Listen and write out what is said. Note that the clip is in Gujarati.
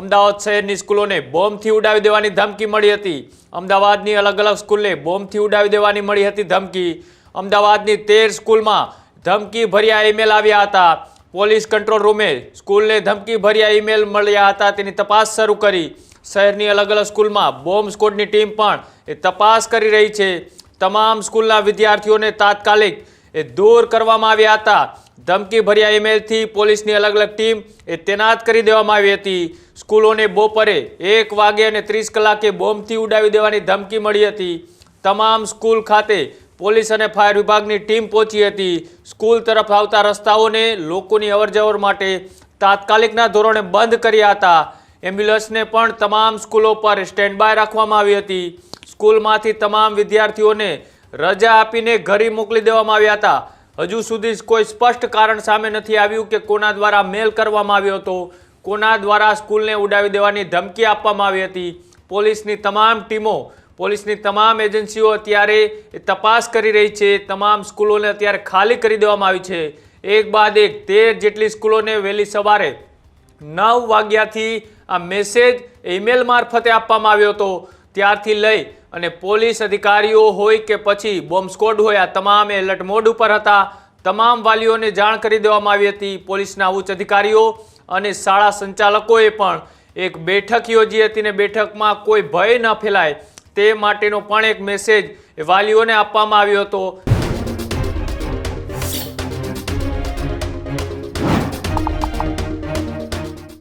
અમદાવાદ શહેરની સ્કૂલોને બોમ્બથી ઉડાવી દેવાની ધમકી મળી હતી. અમદાવાદની અલગ અલગ સ્કૂલને બોમ્બથી ઉડાવી દેવાની મળી હતી ધમકી. અમદાવાદની તેર સ્કૂલમાં ધમકી ભર્યા ઈમેલ આવ્યા હતા. પોલીસ કંટ્રોલ રૂમે સ્કૂલને ધમકી ભર્યા ઈમેલ મળ્યા હતા. તેની તપાસ શરૂ કરી. શહેરની અલગ અલગ સ્કૂલમાં બોમ્બ સ્કોડની ટીમ પણ એ તપાસ કરી રહી છે. તમામ સ્કૂલના વિદ્યાર્થીઓને તાત્કાલિક એ દૂર કરવામાં આવ્યા હતા. ધમકી ભર્યા ઈમેલથી પોલીસની અલગ અલગ ટીમ એ તૈનાત કરી દેવામાં આવી હતી. સ્કૂલોને બપોરે એક વાગે અને ત્રીસ કલાકે બોમ્બથી ઉડાવી દેવાની ધમકી મળી હતી. તમામ સ્કૂલ ખાતે પોલીસ અને ફાયર વિભાગની ટીમ પહોંચી હતી. સ્કૂલ તરફ આવતા રસ્તાઓને લોકોની અવરજવર માટે તાત્કાલિકના ધોરણે બંધ કર્યા હતા. એમ્બ્યુલન્સને પણ તમામ સ્કૂલો પર સ્ટેન્ડ બાય રાખવામાં આવી હતી. સ્કૂલમાંથી તમામ વિદ્યાર્થીઓને રજા આપીને ઘરે મોકલી દેવામાં આવ્યા હતા. હજુ સુધી કોઈ સ્પષ્ટ કારણ સામે નથી આવ્યું કે કોના દ્વારા મેલ કરવામાં આવ્યો હતો. કોના દ્વારા સ્કૂલને ઉડાવી દેવાની ધમકી આપવામાં આવી હતી. પોલીસની તમામ ટીમો, પોલીસની તમામ એજન્સીઓ અત્યારે તપાસ કરી રહી છે. તમામ સ્કૂલોને અત્યારે ખાલી કરી દેવામાં આવી છે. એક બાદ એક તેર જેટલી સ્કૂલોને વહેલી સવારે નવ વાગ્યાથી આ મેસેજ ઈમેલ મારફતે આપવામાં આવ્યો હતો. ત્યારથી લઈ અને પોલીસ અધિકારીઓ હોય કે પછી બોમ્બ સ્કોડ હોય, આ તમામ એલર્ટ મોડ ઉપર હતા. તમામ વાલીઓને જાણ કરી દેવામાં આવી હતી. પોલીસના ઉચ્ચ અધિકારીઓ અને શાળા સંચાલકોએ પણ એક બેઠક યોજી હતી ને બેઠકમાં કોઈ ભય ન ફેલાય. તે માટેનો પણ એક મેસેજ વાલીઓને આપવામાં આવ્યો હતો.